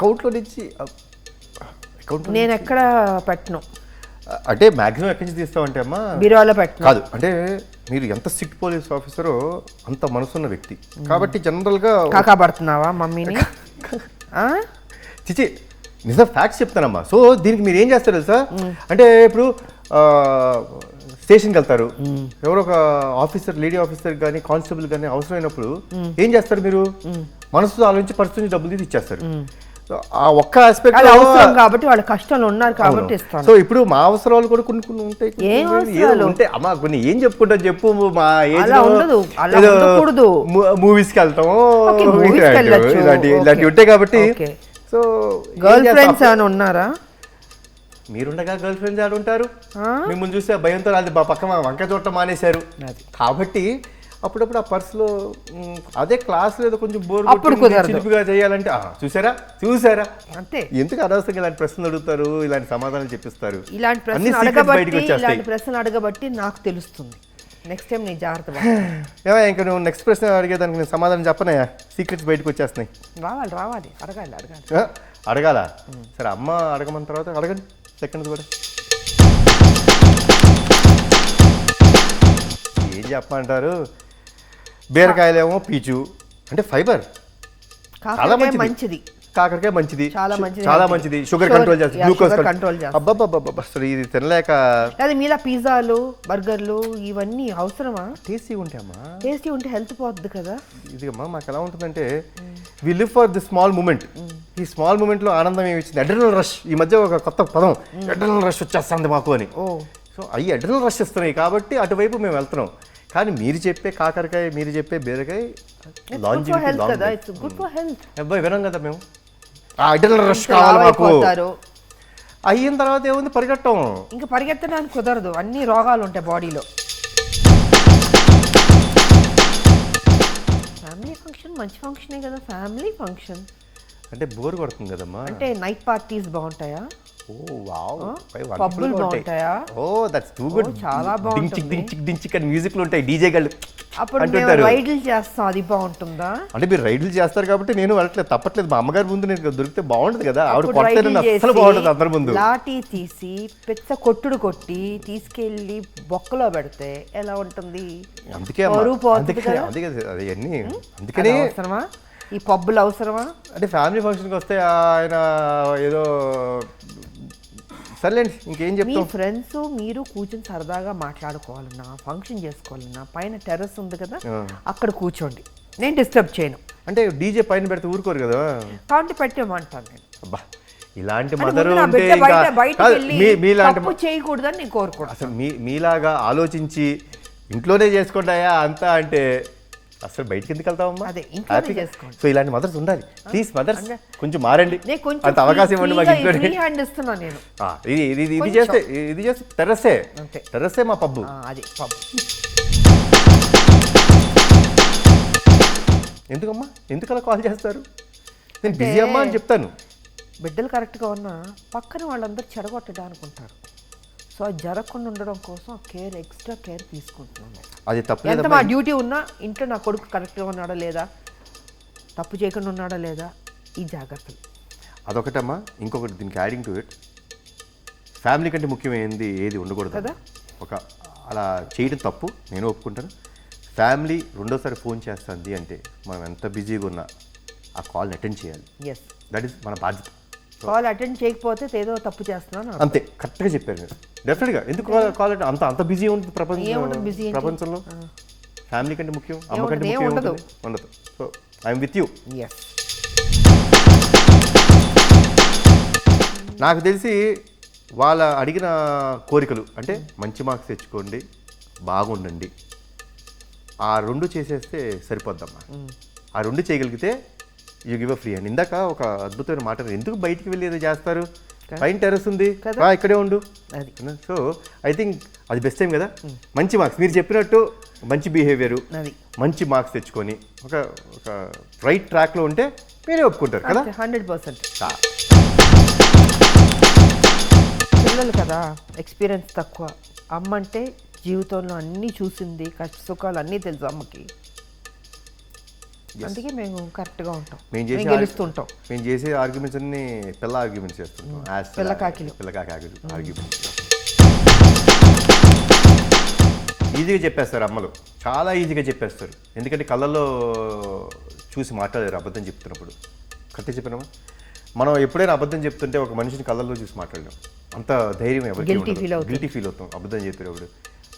అకౌంట్లో నుంచి అకౌంట్ నేను ఎక్కడ పెట్టను. అంటే మాక్సిమం ఎక్కడి నుంచి తీస్తామంటే అమ్మా? బీరువాలో పెట్టను. కాదు అంటే మీరు ఎంత సిట్ పోలీస్ ఆఫీసరో అంత మనసున్న వ్యక్తి. కాబట్టి జనరల్గా కాకా పడుతున్నావా మమ్మీని? చిచి నిజం ఫ్యాక్ట్స్ చెప్తానమ్మా. సో దీనికి మీరు ఏం చేస్తారు తెలుసా? అంటే ఇప్పుడు స్టేషన్కి వెళ్తారు. ఎవరో ఒక ఆఫీసర్ లేడీ ఆఫీసర్ కానీ కానిస్టేబుల్ కానీ అవసరమైనప్పుడు ఏం చేస్తారు మీరు? మనసు ఆలోచించి పరిస్థితి డబ్బులు తీసి ఇచ్చేస్తారు. సో ఆ ఒక్క ఆస్పెక్ట్ అవసరం కాబట్టి వాళ్ళ కష్టంలో ఉన్నారు కాబట్టి ఇస్తాను సో ఇప్పుడు మా అవసరాలు కూడా కొన్ని కొన్ని ఉంటాయి ఏదో? ఉంటాయి అమ్మా కొన్ని ఏం చెప్పుకుంటాం చెప్పు మా ఏజ్ ఉండదు. మూవీస్కి వెళ్తాము. ఇలాంటి. ఇలాంటివి ఉంటాయి కాబట్టి. సో గర్ల్ ఫ్రెండ్స్ ఏమైనా ఉన్నారా మీరుండగా గర్ల్ ఫ్రెండ్స్ ఆడు ఉంటారు ఆ? మిమ్మల్ని చూస్తే భయంతో అది మా పక్క మా వంకాయ చూడటం మానేశారు. కాబట్టి అప్పుడప్పుడు ఆ పర్సులో అదే క్లాస్ ఏదో కొంచెం బోర్. చిలిపిగా చేయాలంటే చూసారా? చూసారా? అంతే. ఎందుకు అనవసరంగా ఇలాంటి ప్రశ్నలు అడుగుతారు ఇలాంటి సమాధానాలు చెప్పిస్తారు? ఇలాంటి ప్రశ్నలు అడగబట్టి ఇలాంటి ప్రశ్నలు అడగబట్టి నాకు తెలుస్తుంది. నెక్స్ట్ టైం నేను జాగ్రత్త. ఏమయ్య, ఇంకా నువ్వు నెక్స్ట్ ప్రశ్న అడిగేదానికి నేను సమాధానం చెప్పనయ్యా? సీక్రెట్స్ బయటకు వచ్చేస్తున్నాయి. రావాలి రావాలి. అడగాలి అడగాలి. అడగాల? సరే అమ్మ అడగమన్న తర్వాత అడగండి. సెకండ్ కూడా. ఏం చెప్పమంటారు? బీరకాయలేమో పీచు. అంటే ఫైబర్. చాలా మంచిది. కాకరకాయ మంచిది. చాలా మంచిది. చాలా. మంచిది. షుగర్ కంట్రోల్ చేస్తుంది. గ్లూకోజ్. అబ్బాబ్బాబ్బా అసలు ఇది తినలేక అది మీలా పిజ్జాలు బర్గర్లు ఇవన్నీ అవసరమా? టేస్టీ ఉంటాయమ్మా టేస్టీ ఉంటే హెల్త్ పోద్ది కదా. ఇది అమ్మా మాకు ఎలా ఉంటుందంటే we live for the small moment ఈ స్మాల్ మూమెంట్లో ఆనందం ఏమి ఇచ్చింది? అడ్రినల్ రష్ ఈ మధ్య ఒక కొత్త పదం. అడ్రినల్ రష్ వచ్చేస్తుంది మాకు అని. ఓ. సో అవి అడ్రినల్ రష్ ఇస్తున్నాయి కాబట్టి అటువైపు మేము వెళ్తున్నాం. కానీ మీరు చెప్పే కాకరకాయ మీరు చెప్పే బీరకాయ ఇట్స్ గుడ్ ఫర్ హెల్త్ అబ్బాయి వినం కదా మేము. రష్ కావాలి మాకు. అయిన తర్వాత ఏముంది? పరిగెట్టం. ఇంకా పరిగెత్తడానికి కుదరదు అన్ని రోగాలు ఉంటాయి బాడీలో. ఫ్యామిలీ ఫంక్షన్ మంచి ఫంక్షనే కదా ఫ్యామిలీ ఫంక్షన్ అంటే బోర్ కొడుతుంది కదమ్మా. అంటే నైట్ పార్టీస్ బాగుంటాయా? Oh wow. పబ్బులు బాగుంటాయా? ఓ దట్స్ టూ గుడ్ చాలా అని మ్యూజిక్లు ఉంటాయి. డీజే గళ్ళు అప్పుడు మేము రైడ్లు చేస్తాం అది బాగుంటుందా? అంటే మీరు రైడ్లు చేస్తారు కాబట్టి నేను వెళ్ళట్లేదు తప్పట్లేదు. మా అమ్మగారి ముందు నేను దొరికితే బాగుంటుంది కదా. ఆవిడ కొడితే చేసి, బాగుంటుంది అందరి ముందు. లాఠీ తీసి పెద్ద కొట్టుడు కొట్టి తీసుకెళ్ళి బొక్కలో పెడితే ఎలా ఉంటుంది? అందుకే అది అందుకని అవసరమా? ఈ పబ్బులు అవసరమా? అంటే ఫ్యామిలీ ఫంక్షన్కి వస్తే ఆయన ఏదో సర్లేండి ఇంకేం మీ చెప్తాం? ఫ్రెండ్స్ మీరు కూర్చొని సరదాగా మాట్లాడుకోవాలన్నా ఫంక్షన్ చేసుకోవాలన్నా పైన టెర్రస్ ఉంది కదా. అక్కడ కూర్చోండి. నేను డిస్టర్బ్ చేయను. అంటే డీజే పైన పెడితే ఊరుకోరు కదా? కాబట్టి పెట్టేమంటాను నేను. అబ్బా ఇలాంటి అది మదర్ ముందు నా ఉంటే బిడ్డ ఇంకా బయట బయటకు కాదు, వెళ్ళి మీ మీలాంటి తప్పు చేయకూడదని నేను కోరుకుంటాను అసలు మీ మీలాగా ఆలోచించి ఇంట్లోనే చేసుకుంటాయా అంతా అంటే అసలు బయటికి ఎందుకు వెళ్తామమ్మా అదే. సో ఇలాంటి మదర్స్ ఉండాలి. ప్లీజ్ మదర్స్ కొంచెం మారండి. అంత అవకాశం ఇవ్వండి మాకు నేను. ఇది ఇది ఇది. చేస్తే ఇది చేస్తే టెర్రస్సే. టెర్రస్సే మా పబ్బు. అది పబ్బు. ఎందుకమ్మా? ఎందుకు అలా కాల్ చేస్తారు? నేను బిజీ అమ్మా అని చెప్తాను. బిడ్డలు కరెక్ట్గా ఉన్నా పక్కన వాళ్ళందరూ చెడగొట్టడానికి ఉంటారు సో అది జరగకుండా ఉండడం కోసం కేర్ ఎక్స్ట్రా కేర్ తీసుకుంటున్నాను. నేను. అది ఎంత తప్పలేదమ్మా మా డ్యూటీ ఉన్నా ఇంట్లో నా కొడుకు కరెక్ట్గా ఉన్నాడా లేదా? తప్పు చేయకుండా ఉన్నాడా లేదా? ఈ జాగ్రత్తలు. అదొకటమ్మా. ఇంకొకటి దీనికి యాడింగ్ టు ఇట్ ఫ్యామిలీ కంటే ముఖ్యమైనది ఏది ఉండకూడదు. కదా? ఒక అలా చేయడం తప్పు. నేను ఒప్పుకుంటాను. ఫ్యామిలీ రెండోసారి ఫోన్ చేస్తుంది అంటే మనం ఎంత బిజీగా ఉన్నా ఆ కాల్ని అటెండ్ చేయాలి. ఎస్ దట్ ఈస్ మన బాధ్యత. కాల్ అటెండ్ చేయకపోతే ఏదో తప్పు చేస్తున్నాను అంతే కరెక్ట్గా చెప్పారు. మీరు డెఫినెట్గా ఎందుకు కాల్ అంత అంత బిజీ ఉంటుంది ప్రపంచం ఏంటి? ప్రపంచంలో? ఫ్యామిలీ కంటే ముఖ్యం అమ్మ కంటే? ముఖ్యం. ఏముంటుంది? ఉండదు. So I'm with you yes నాకు తెలిసి వాళ్ళ అడిగిన కోరికలు అంటే మంచి మార్క్స్ తెచ్చుకోండి బాగుండండి. ఆ రెండు చేసేస్తే సరిపోద్దమ్మా. ఆ రెండు చేయగలిగితే you give a free and ఇందాక ఒక అద్భుతమైన మాట. ఎందుకు బయటికి వెళ్ళి ఏదో చేస్తారు? పైన టెర్రస్ ఉంది. ఇక్కడే ఉండు. అది. సో ఐ థింక్ అది బెస్ట్ టైం కదా. మంచి మార్క్స్ మీరు చెప్పినట్టు మంచి బిహేవియర్ మంచి మార్క్స్ తెచ్చుకొని ఒక ఒక రైట్ ట్రాక్లో ఉంటే మీరే ఒప్పుకుంటారు కదా. హండ్రెడ్ పర్సెంట్ పిల్లలు కదా ఎక్స్పీరియన్స్ తక్కువ. అమ్మ అంటే జీవితంలో అన్నీ చూసింది కష్ట సుఖాలు అన్నీ తెలుసు అమ్మకి. అందుకే మేము కరెక్ట్గా ఉంటాం. మేము చేసే గెలుస్తుంటాం. మేము చేసే ఆర్గ్యుమెంట్స్ అన్ని పిల్ల ఆర్గ్యుమెంట్స్ చేస్తుంటాం. పిల్ల కాకిలు. పిల్ల కాకి ఆర్గ్యుమెంట్స్ ఈజీగా చెప్పేస్తారు అమ్మలు. చాలా ఈజీగా చెప్పేస్తారు. ఎందుకంటే కళ్ళల్లో చూసి మాట్లాడారు అబద్ధం చెప్తున్నప్పుడు. కరెక్ట్ చెప్పినామా మనం ఎప్పుడైనా అబద్ధం చెప్తుంటే ఒక మనిషిని కళ్ళల్లో చూసి మాట్లాడలేం. అంత ధైర్యం అవుతుంది. గిల్టీ ఫీల్ అవుతాం. అబద్ధం చెప్పేటప్పుడు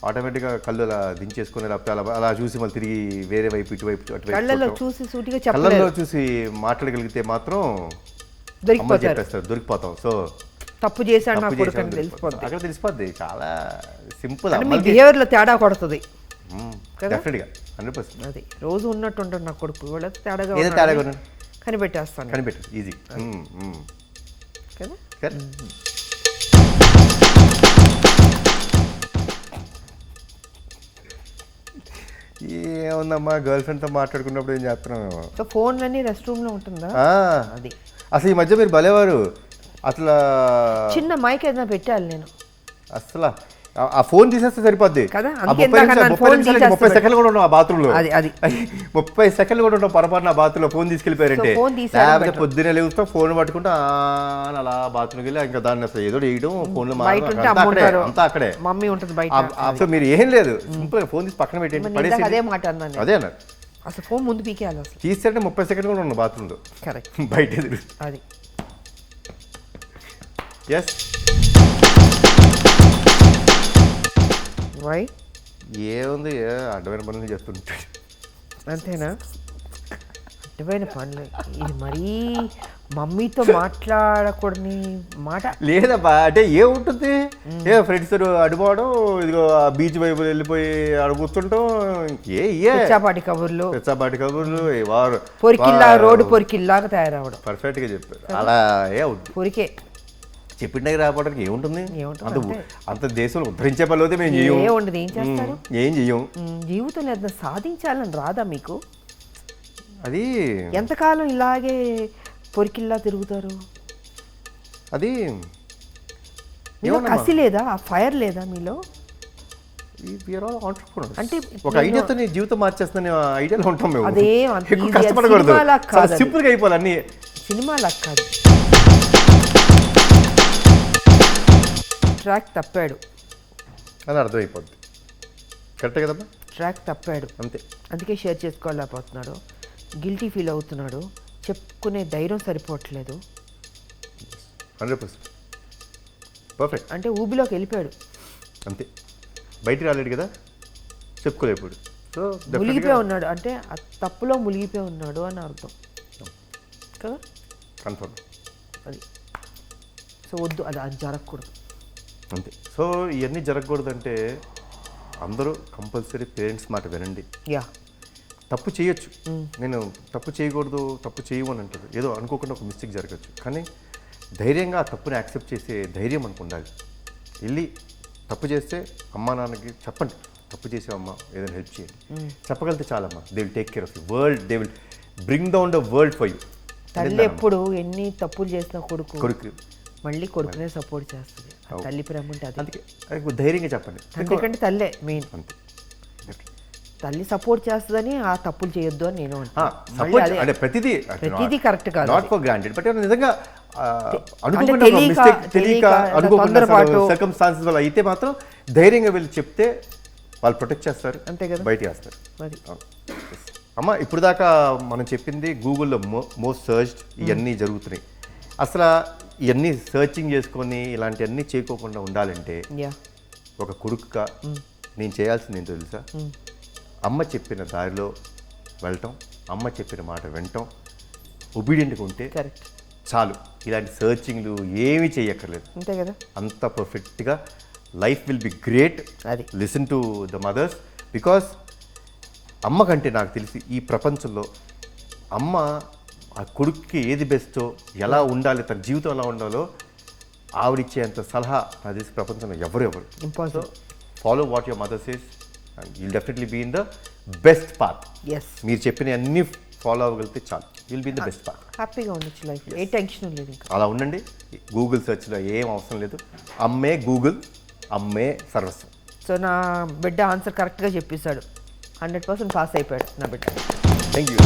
ఆటోమేటిక్గా కళ్ళు అలా దించేసుకొని అలా అలా చూసి మళ్ళీ తిరిగి వేరే వైపు ఇటువైపు చూడటం. చూసి సూటిగా కళ్ళల్లో చూసి మాట్లాడగలిగితే మాత్రం దొరికిపోతారు. చెప్పేస్తారు దొరికిపోతాం. సో తప్పు చేశాడు నా కొడుకు తెలిసిపోద్ది. అక్కడ తెలిసిపోద్ది. చాలా సింపుల్. బిహేవియర్లో తేడా కొడుతుంది? డెఫినెట్గా హండ్రెడ్ పర్సెంట్. అది. రోజు ఉన్నట్టు ఉంటాడు నా కొడుకు. వాళ్ళ తేడాగా తేడాగా. కనిపెట్టేస్తాను కనిపెట్టు. ఈజీ కదా? ఏముందమ్మా గర్ల్ ఫ్రెండ్తో మాట్లాడుకున్నప్పుడు ఏం చేస్తున్నాం సో ఫోన్లన్నీ రెస్ట్ రూమ్లో ఉంటుందా? అది. అసలు ఈ మధ్య మీరు భలేవారు. అసలు చిన్న మైక్ ఏదైనా పెట్టాలి నేను. అసలు ఆ- ఫోన్ తీసేస్తే సరిపోద్ది. ముప్పై ఫోన్. సెకండ్లు కూడా ఉన్నాం ఆ బాత్రూంలో. అది అది. ముప్పై సెకండ్లు కూడా ఉంటాం పొరపాటు నా బాత్రూంలో ఫోన్ తీసుకెళ్ళిపోయారంటే. ఫోన్ లేకపోతే. పొద్దునే లేవుతాం ఫోన్ పట్టుకుంటా అలా బాత్రూమ్కి వెళ్ళి ఇంకా దాన్ని అసలు ఏదో వేయడం బయట ఉంటే అంతా అక్కడే మమ్మీ ఉంటుంది బయట. అసలు మీరు ఏం లేదు. సింపుల్ ఫోన్ తీసి పక్కన పడేసి అదే మాట అన్నాను. నేను. అదే అన్నారు అసలు ఫోన్ ముందు పీకేయాలి అసలు. ముప్పై సెకండ్ కూడా ఉన్నాం బాత్రూంలో. కరెక్ట్ బయట అది. Yes why? ఏముంది ఏ అడ్డమైన పనులు చేస్తుంటాడు అంతేనా? అడ్డమైన పనులు ఇది మరీ మమ్మీతో మాట్లాడకూడని మాట. లేదబ్బా అంటే ఏముంటుంది ఏ ఫ్రెండ్స్ అడిపోవడం ఇదిగో బీచ్ వైపు వెళ్ళిపోయి కూర్చుంటాం ఏ ఏ. పిచ్చాపాటి కబుర్లు. కబుర్లు వారు పొరికిల్లా రోడ్డు పొరికిల్లాగా తయారవడం. పర్ఫెక్ట్గా చెప్పారు. అలా ఏ అవుద్ది. పొరికే. చెప్పిన దగ్గర రావడానికి ఏముంటుంది అంత అంతే. దేశంలో ఉద్ధరించే అయితే మేము చెయ్యం. ఏ ఉండదు ఏం చేస్తారు? ఏం చెయ్యం. జీవితంలో ఏదైనా సాధించాలని రాదా మీకు? అది ఎంతకాలం ఇలాగే పొరికిల్లా తిరుగుతారు? అది కసి లేదా? ఆ ఫైర్ లేదా మీలో? అంటే ఒక ఐడియాతో నీ జీవితం మార్చేస్తున్న ఐడియాలో ఉంటాం మేము. అదేం అంత ఎక్కువ easy. అది కష్టపడకూడదు. సినిమాలా కాదు అది. సింపుల్గా అయిపోవాలి అన్ని. సినిమా కాదు. ట్రాక్ తప్పాడు. అని అర్థమైపోద్ది. కరెక్టే కదమ్మా? ట్రాక్ తప్పాడు. అంతే. అందుకే షేర్ చేసుకోలేకపోతున్నాడు. గిల్టీ ఫీల్ అవుతున్నాడు. చెప్పుకునే ధైర్యం సరిపోవట్లేదు. Hundred percent. పర్ఫెక్ట్. అంటే ఊబిలోకి వెళ్ళిపోయాడు. అంతే. బయటికి రాలేడు కదా? చెప్పుకోలేప్పుడు సో మునిగిపోయి ఉన్నాడు. అంటే ఆ తప్పులో మునిగిపోయి ఉన్నాడు అని అర్థం. కదా? కన్ఫర్మ్ అది. సో వద్దు. అది అది జరగకూడదు. అంతే. సో ఇవన్నీ జరగకూడదంటే అందరూ కంపల్సరీ పేరెంట్స్ మాట వినండి. యా. తప్పు చేయొచ్చు. నేను తప్పు చేయకూడదు తప్పు చేయమని అంటారు. ఏదో అనుకోకుండా ఒక మిస్టేక్ జరగచ్చు. కానీ ధైర్యంగా ఆ తప్పుని యాక్సెప్ట్ చేసే ధైర్యం మనకు ఉండాలి. వెళ్ళి తప్పు చేస్తే అమ్మా నాన్నకి చెప్పండి. తప్పు చేసావమ్మా ఏదైనా హెల్ప్ చేయండి. చెప్పగలిగితే చాలమ్మా. They will take care of you world they will bring down the world for you తల్లి ఎప్పుడు ఎన్ని తప్పులు చేసిన కొడుకు కొడుకు. మళ్ళీ కొడుకునే సపోర్ట్ చేస్తుంది. తల్లి ప్రేమ ఉంటే అది. అందుకే అది ధైర్యంగా చెప్పండి. అంతేకంటే తల్లే మెయిన్ అంతే. తల్లి సపోర్ట్ చేస్తుందని ఆ తప్పులు చేయొద్దు అని నేను అంటే ప్రతిదీ ప్రతిదీ correct కాదు నాట్ ఫర్ గ్రాంటెడ్ బట్ నిజంగా తెలియక-. సర్కమ్స్టాన్సెస్ వల్ల అయితే మాత్రం ధైర్యంగా వెళ్ళి చెప్తే వాళ్ళు ప్రొటెక్ట్ చేస్తారు అంతే కదా. బయట వేస్తారు. మరి. అమ్మ ఇప్పుడు దాకా మనం చెప్పింది గూగుల్లో మో మోస్ట్ సర్చ్డ్ ఇవన్నీ జరుగుతున్నాయి. అసలు ఇవన్నీ సర్చింగ్ చేసుకొని ఇలాంటివన్నీ చేయకోకుండా ఉండాలంటే ఒక కొడుకుగా నేను చేయాల్సింది ఏంటో తెలుసా? అమ్మ చెప్పిన దారిలో వెళ్ళటం అమ్మ చెప్పిన మాట వినటం ఒబీడియంట్గా ఉంటే కరెక్ట్ చాలు. ఇలాంటి సర్చింగ్లు ఏమీ చేయక్కర్లేదు. అంతే కదా? అంత పర్ఫెక్ట్గా లైఫ్ విల్ బి గ్రేట్ అది. Listen to the mothers because అమ్మ కంటే నాకు తెలిసి ఈ ప్రపంచంలో అమ్మ ఆ కొడుక్కి ఏది బెస్టో ఎలా ఉండాలి తన జీవితం ఎలా ఉండాలో ఆవిడిచ్చేంత సలహా నాకు తెలిసి ప్రపంచంలో ఎవరు ఎవరు. Impossible follow what your mother says and you'll definitely be in the best path yes మీరు చెప్పిన అన్ని ఫాలో అవ్వగలిగితే చాలు. Will be in the best path హ్యాపీగా ఉండొచ్చు లైఫ్ ఏ టెన్షన్ లేదు అలా ఉండండి. గూగుల్ సెర్చ్లో ఏం అవసరం లేదు. అమ్మే గూగుల్ అమ్మే సర్వస్వం. సో నా బిడ్డ ఆన్సర్ కరెక్ట్గా చెప్పేశాడు. హండ్రెడ్ పర్సెంట్ పాస్ అయిపోయాడు నా బిడ్డ. Thank you